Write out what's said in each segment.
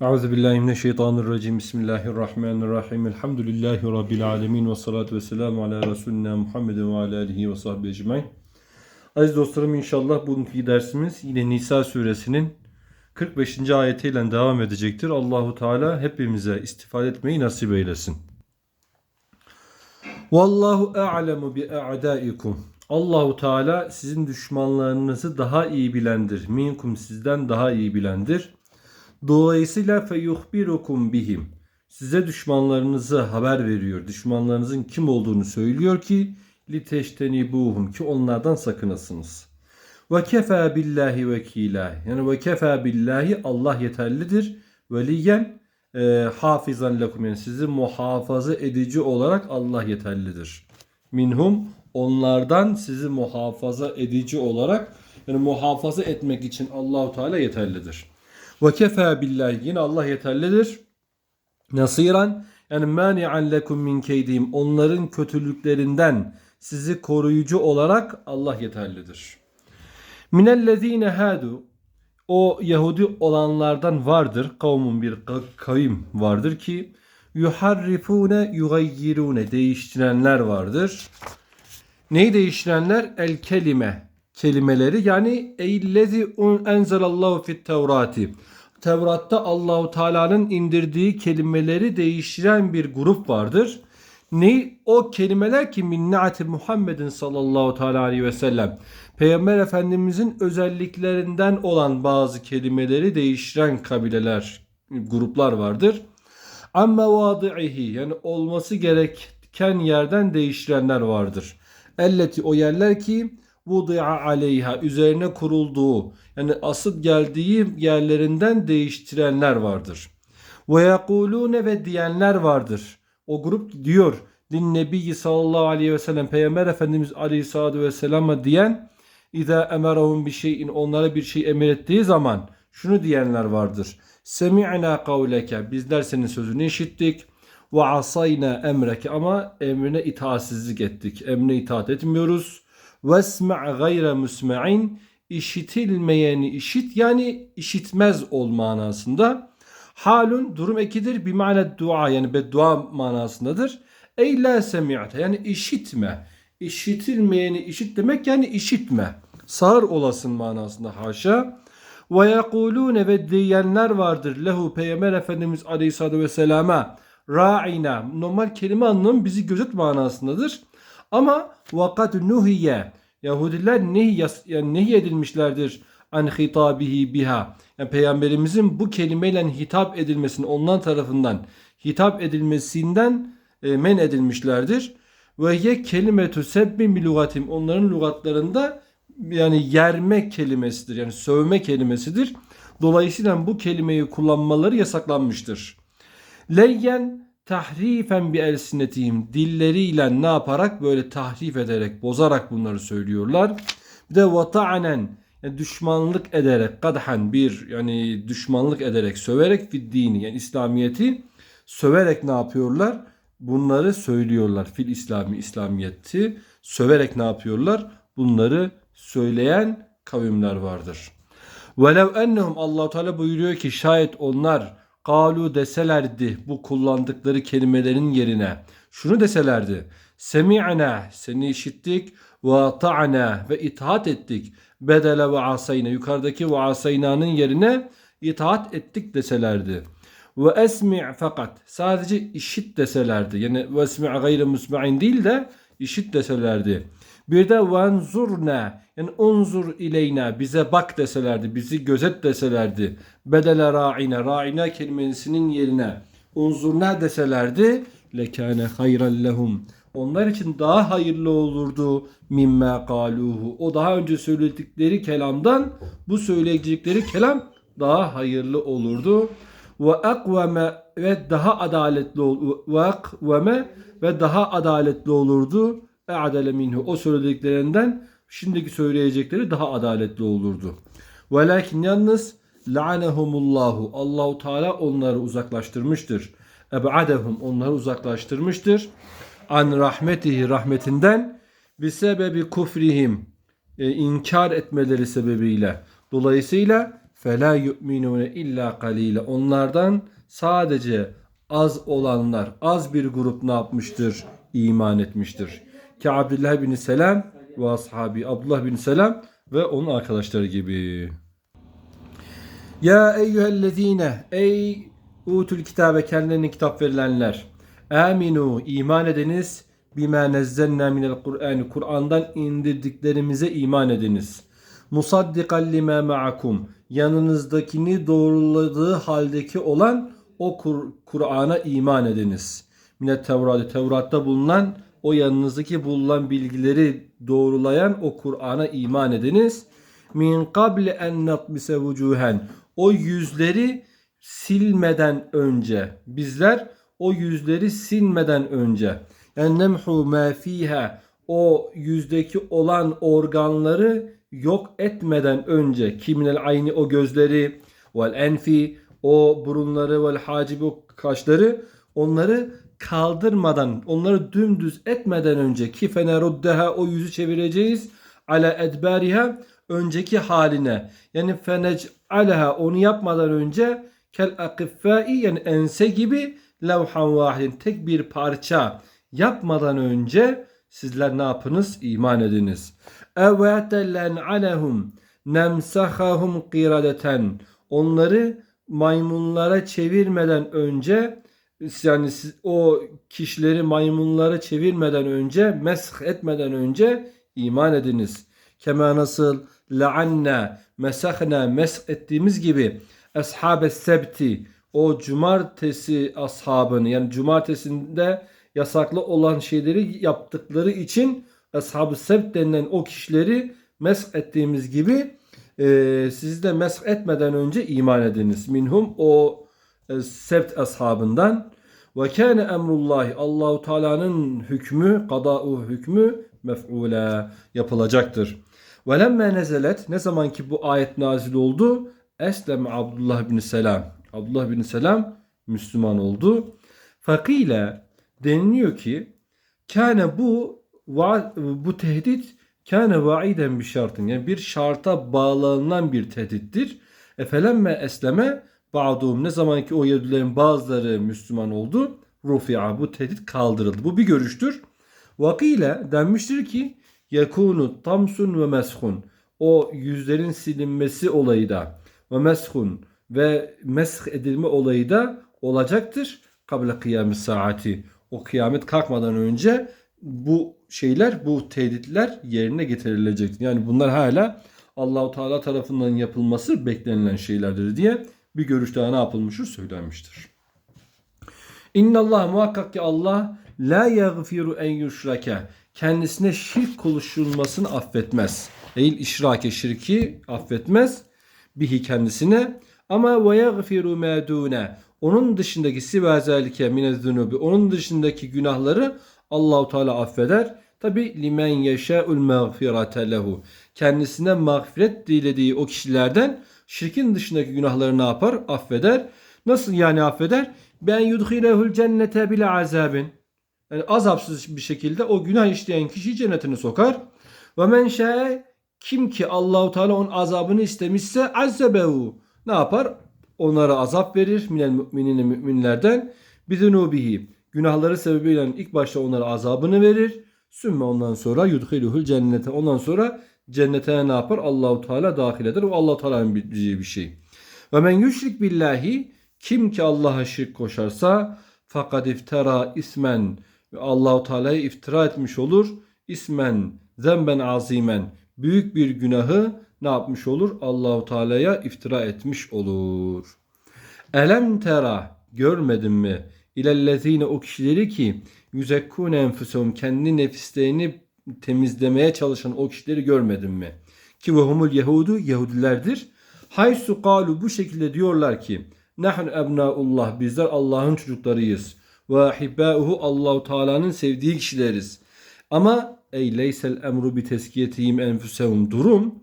Euzu billahi mineşşeytanirracim. Bismillahirrahmanirrahim. Elhamdülillahi rabbil alamin ve salatu vesselamü ala resulina Muhammedin ve ala alihi ve sahbihi ecmaîn. Aziz dostlarım inşallah bugünkü dersimiz yine Nisa suresinin 45. ayetiyle devam edecektir. Allahu Teala hepimize istifade etmeyi nasip eylesin. Vallahu a'lemu bi a'daikum. Allahu Teala sizin düşmanlarınızı daha iyi bilendir. Minkum sizden daha iyi bilendir. Dolayısıyla feyuhbirukum bihim. Size düşmanlarınızı haber veriyor. Düşmanlarınızın kim olduğunu söylüyor ki liteştenibuhum ki onlardan sakınasınız. Ve kefa billahi vekila. Yani ve kefa billahi Allah yeterlidir. Veliyen e, hafizan lekum yani sizi muhafaza edici olarak Allah yeterlidir. Minhum onlardan sizi muhafaza edici olarak yani muhafaza etmek için Allahu Teala yeterlidir. Ve kefa billahi yine Allah yeterlidir. Nasiran yani mani'an lekum min keydihim onların kötülüklerinden sizi koruyucu olarak Allah yeterlidir. Minellezine hadu o Yahudi olanlardan vardır. Kavmun bir ka- kavim vardır ki yuharrifune yugayyirune değiştirenler vardır. Neyi değiştirenler? El kelime kelimeleri yani eyyillezi enzelallahu fit tevrati. Tevrat'ta Allahu Teala'nın indirdiği kelimeleri değiştiren bir grup vardır. Ne o kelimeler ki minnati Muhammedin sallallahu teala aleyhi ve sellem. Peygamber Efendimizin özelliklerinden olan bazı kelimeleri değiştiren kabileler, gruplar vardır. Amma vadi'ihi yani olması gereken yerden değiştirenler vardır. Elleti o yerler ki vudi'a aleyha üzerine kurulduğu yani asıl geldiği yerlerinden değiştirenler vardır. Ve yekulune ve diyenler vardır. O grup diyor din nebiyyi sallallahu aleyhi ve sellem peygamber efendimiz aleyhissalatu vesselam'a diyen İza emerahum bir şeyin onlara bir şey emrettiği zaman şunu diyenler vardır. Semi'na kavleke bizler senin sözünü işittik ve asayna emreke ama emrine itaatsizlik ettik. Emrine itaat etmiyoruz. Vesma' gayre musma'in işitilmeyeni işit yani işitmez ol manasında. Halun durum ekidir bir mana dua yani beddua manasındadır. Ey la semi'te yani işitme. İşitilmeyeni işit demek yani işitme. Sağır olasın manasında haşa. Ve yekulune ve diyenler vardır lehu peygamber efendimiz aleyhissalatü vesselama ra'ina normal kelime anlamı bizi gözet manasındadır. Ama vakat nuhiye Yahudiler nehy, yani nehy edilmişlerdir an hitabihi biha. Yani peygamberimizin bu kelimeyle hitap edilmesini ondan tarafından hitap edilmesinden e, men edilmişlerdir. Ve ye kelimetü sebbi mi lugatim onların lügatlarında yani yerme kelimesidir. Yani sövme kelimesidir. Dolayısıyla bu kelimeyi kullanmaları yasaklanmıştır. Leyyen tahrifen bi elsinetihim dilleriyle ne yaparak böyle tahrif ederek bozarak bunları söylüyorlar. Bir de vata'anen yani düşmanlık ederek kadhan bir yani düşmanlık ederek söverek fi dini yani İslamiyeti söverek ne yapıyorlar? Bunları söylüyorlar. Fil İslami İslamiyeti söverek ne yapıyorlar? Bunları söyleyen kavimler vardır. Velev ennehum Allah Teala buyuruyor ki şayet onlar kalu deselerdi bu kullandıkları kelimelerin yerine şunu deselerdi. Semi'na seni işittik ve ta'na ve itaat ettik. Bedele ve asayna yukarıdaki ve asayna'nın yerine itaat ettik deselerdi. Ve esmi' fakat sadece işit deselerdi. Yani ve esmi' gayre musma'in değil de işit deselerdi. Bir de venzurna yani unzur ileyna bize bak deselerdi, bizi gözet deselerdi. Bedele ra'ina, ra'ina kelimesinin yerine unzurna deselerdi lekane hayran lehum. Onlar için daha hayırlı olurdu mimme kaluhu. O daha önce söyledikleri kelamdan bu söyleyecekleri kelam daha hayırlı olurdu. Ve akveme ve daha adaletli ol ve akveme ve daha adaletli olurdu. E'adele minhu o söylediklerinden şimdiki söyleyecekleri daha adaletli olurdu. Velakin yalnız la'anehumullahu Allahu Teala onları uzaklaştırmıştır. Eb'adehum onları uzaklaştırmıştır. An rahmetihi rahmetinden bir sebebi kufrihim e, inkar etmeleri sebebiyle. Dolayısıyla fela yu'minune illa qalile. Onlardan sadece az olanlar, az bir grup ne yapmıştır? İman etmiştir. Ki Abdullah bin Selam ve ashabi Abdullah bin Selam ve onun arkadaşları gibi. Ya eyyühellezine ey utul kitabe kendilerine kitap verilenler. Aminu iman ediniz bima nezzelna minel Kur'an Kur'an'dan indirdiklerimize iman ediniz. Musaddikan lima ma'akum yanınızdakini doğruladığı haldeki olan o Kur- Kur'an'a iman ediniz. Minet Tevrat'ı Tevrat'ta bulunan o yanınızdaki bulunan bilgileri doğrulayan o Kur'an'a iman ediniz. Min qabli en natmise vucuhen. O yüzleri silmeden önce. Bizler o yüzleri silmeden önce. Yani nemhu ma fiha. O yüzdeki olan organları yok etmeden önce. Kiminel ayni o gözleri vel enfi o burunları vel hacibi o kaşları onları kaldırmadan onları dümdüz etmeden önce ki feneruddeha o yüzü çevireceğiz ala edbariha önceki haline yani fenec alaha onu yapmadan önce kel akiffai yani ense gibi levhan vahidin tek bir parça yapmadan önce sizler ne yapınız? İman ediniz. Evetellen alehum nemsahahum qiradeten onları maymunlara çevirmeden önce yani o kişileri maymunlara çevirmeden önce mesh etmeden önce iman ediniz. Kema nasıl la'anna mesahna mesh ettiğimiz gibi ashabes sebti o cumartesi ashabını yani cumartesinde yasaklı olan şeyleri yaptıkları için ashab-ı sebt denilen o kişileri mesh ettiğimiz gibi e, siz de mesh etmeden önce iman ediniz. Minhum o sebt ashabından ve kâne emrullahi Allahu Teala'nın hükmü, kada'u hükmü mef'ula yapılacaktır. Ve lemme nezelet ne zaman ki bu ayet nazil oldu Eslem Abdullah bin Selam. Abdullah bin Selam Müslüman oldu. Fakile deniliyor ki kâne bu bu tehdit kâne vaiden bir şartın yani bir şarta bağlanılan bir tehdittir. Efelemme esleme ba'dum ne zaman ki o Yahudilerin bazıları Müslüman oldu rufi'a bu tehdit kaldırıldı. Bu bir görüştür. Vakile denmiştir ki yakunu tamsun ve meshun o yüzlerin silinmesi olayı da ve meshun ve mesh edilme olayı da olacaktır. Kable kıyamet saati o kıyamet kalkmadan önce bu şeyler bu tehditler yerine getirilecektir. Yani bunlar hala Allahu Teala tarafından yapılması beklenilen şeylerdir diye bir görüş daha ne yapılmıştır söylenmiştir. İnna Allah muhakkak ki Allah la yaghfiru en yushrake kendisine şirk konuşulmasını affetmez. Değil işrake şirki affetmez bihi kendisine ama ve yaghfiru ma onun dışındaki siva zalike minez zunubi onun dışındaki günahları Allahu Teala affeder. Tabi limen yeşâ'ul mağfirate lehu. Kendisine mağfiret dilediği o kişilerden şirkin dışındaki günahları ne yapar? Affeder. Nasıl yani affeder? Ben yudhilehul cennete bile azabin. Yani azapsız bir şekilde o günah işleyen kişiyi cennetine sokar. Ve men şa'e kim ki Allahu Teala onun azabını istemişse azzebehu. Ne yapar? Onlara azap verir minel müminine müminlerden. Bizunubihi. Günahları sebebiyle ilk başta onlara azabını verir. Sümme ondan sonra yudhiluhul cennete. Ondan sonra cennete ne yapar? Allahu Teala dahil eder. O Allah Teala'nın bileceği bir şey. Ve men yüşrik billahi kim ki Allah'a şirk koşarsa fakat iftara ismen ve Allahu Teala'ya iftira etmiş olur. İsmen zemben azimen büyük bir günahı ne yapmış olur? Allahu Teala'ya iftira etmiş olur. Elem tera görmedin mi? İlellezine o kişileri ki yüzekkûne enfusum kendi nefislerini temizlemeye çalışan o kişileri görmedin mi? Ki ve humul Yahudu Yahudilerdir. Haysu kalu bu şekilde diyorlar ki Nahnu ebnaullah bizler Allah'ın çocuklarıyız. Ve ahibbâuhu Allahu Teala'nın sevdiği kişileriz. Ama ey leysel emru bi teskiyetihim enfusehum durum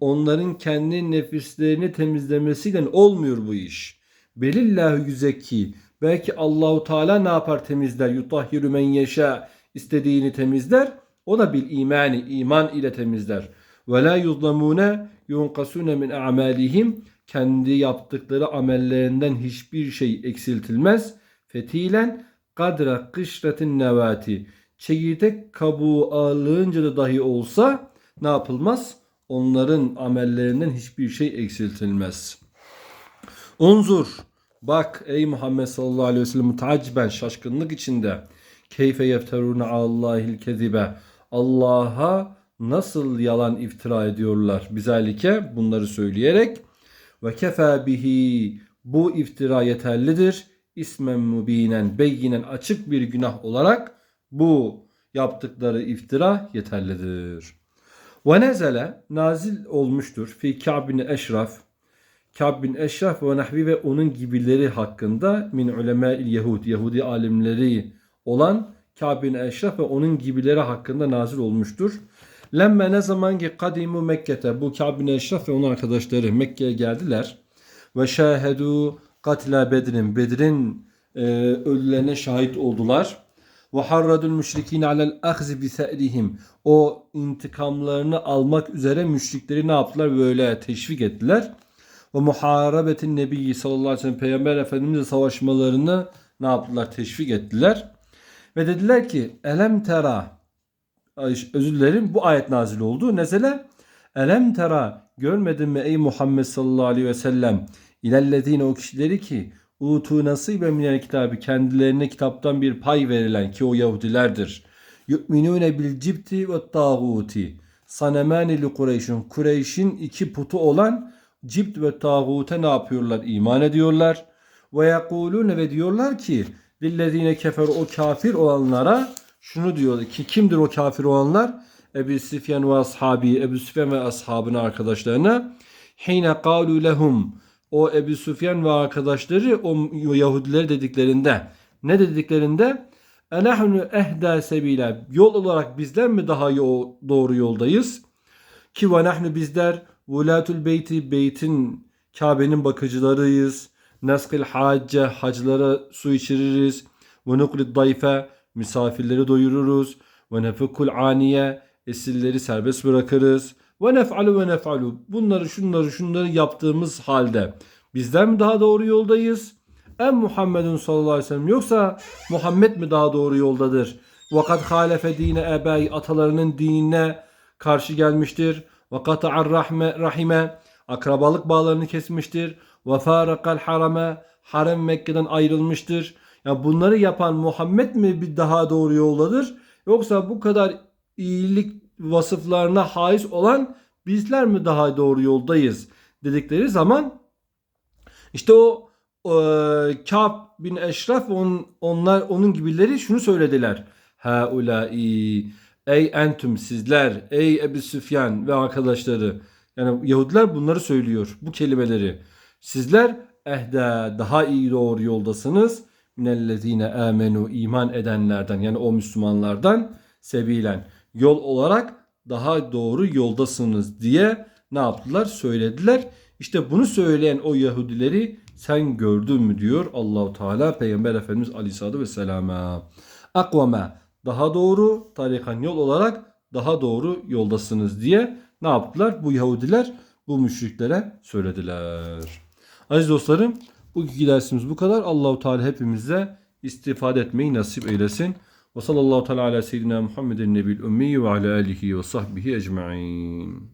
onların kendi nefislerini temizlemesiyle olmuyor bu iş. Belillahu yüzekki belki Allahu Teala ne yapar temizler yutahhiru men yeşa istediğini temizler o da bil imani iman ile temizler ve la yuzlamune yunqasune min a'malihim kendi yaptıkları amellerinden hiçbir şey eksiltilmez. Fetilen kadra kışratin nevati. Çekirdek kabuğu ağırlığınca da dahi olsa ne yapılmaz? Onların amellerinden hiçbir şey eksiltilmez. Unzur. Bak ey Muhammed sallallahu aleyhi ve sellem mutacben şaşkınlık içinde. Keyfe yefteruna Allahil kezibe. Allah'a nasıl yalan iftira ediyorlar. Bizalike bunları söyleyerek ve kefa bihi bu iftira yeterlidir. İsmen mubinen beyinen açık bir günah olarak bu yaptıkları iftira yeterlidir. Ve nezele nazil olmuştur fi Ka'b bin Eşraf Ka'b bin Eşraf ve nahvi ve onun gibileri hakkında min ulemâ'il Yahud Yahudi alimleri olan Ka'b bin ve onun gibileri hakkında nazil olmuştur. Lemme ne zaman ki kadimu Mekke'te bu Ka'b bin ve onun arkadaşları Mekke'ye geldiler ve şahedu katla Bedir'in Bedir'in e, ölülerine şahit oldular. Ve harradul müşrikine alel ahzi bi. O intikamlarını almak üzere müşrikleri ne yaptılar? Böyle teşvik ettiler. Ve muharabetin nebiyyi sallallahu aleyhi ve sellem peygamber efendimizle savaşmalarını ne yaptılar? Teşvik ettiler. Ve dediler ki elem tera özür dilerim bu ayet nazil oldu. Nezele elem tera görmedin mi ey Muhammed sallallahu aleyhi ve sellem ilellezine o kişileri ki utu nasibe minel kitabı kendilerine kitaptan bir pay verilen ki o Yahudilerdir. Yu'minune bil cibti ve tağuti. Sanemani li Kureyş'in. Kureyş'in iki putu olan cibt ve tağute ne yapıyorlar? İman ediyorlar. Ve yekulune ve diyorlar ki lillezine kefer o kafir olanlara şunu diyor ki kimdir o kafir olanlar? Ebu Süfyan ve ashabi, Ebu Süfyan ve ashabına arkadaşlarına hine kalu lehum o Ebu Süfyan ve arkadaşları o Yahudiler dediklerinde ne dediklerinde enahnu ehda sebila yol olarak bizden mi daha doğru yoldayız? Ki ve nahnu bizler vulatul beyti beytin Kabe'nin bakıcılarıyız. Naskil hacce hacılara su içiririz. Ve nuklid dayfe misafirleri doyururuz. Ve nefekul aniye esirleri serbest bırakırız. Ve nef'alu ve nef'alu bunları şunları şunları yaptığımız halde bizden mi daha doğru yoldayız? En Muhammedun sallallahu aleyhi ve sellem yoksa Muhammed mi daha doğru yoldadır? Vakat halefe dine ebey atalarının dinine karşı gelmiştir. Vakat rahme rahime akrabalık bağlarını kesmiştir. Ve farakal harame harem Mekke'den ayrılmıştır. Ya bunları yapan Muhammed mi bir daha doğru yoldadır? Yoksa bu kadar iyilik vasıflarına haiz olan bizler mi daha doğru yoldayız dedikleri zaman işte o e, Ka'b bin Eşraf on, onlar onun gibileri şunu söylediler. Haulai ey entüm sizler ey Ebu Süfyan ve arkadaşları yani Yahudiler bunları söylüyor bu kelimeleri. Sizler ehde daha iyi doğru yoldasınız. Minellezine amenu iman edenlerden yani o Müslümanlardan sebilen yol olarak daha doğru yoldasınız diye ne yaptılar? Söylediler. İşte bunu söyleyen o Yahudileri sen gördün mü diyor Allahu Teala Peygamber Efendimiz Aleyhisselatü Vesselam'a. Akvame daha doğru tarikan yol olarak daha doğru yoldasınız diye ne yaptılar? Bu Yahudiler bu müşriklere söylediler. Aziz dostlarım bugünkü dersimiz bu kadar. Allahu Teala hepimize istifade etmeyi nasip eylesin. Ve sallallahu teala ala seyyidina Muhammedin nebil ümmi ve ala alihi ve sahbihi ecmaîn.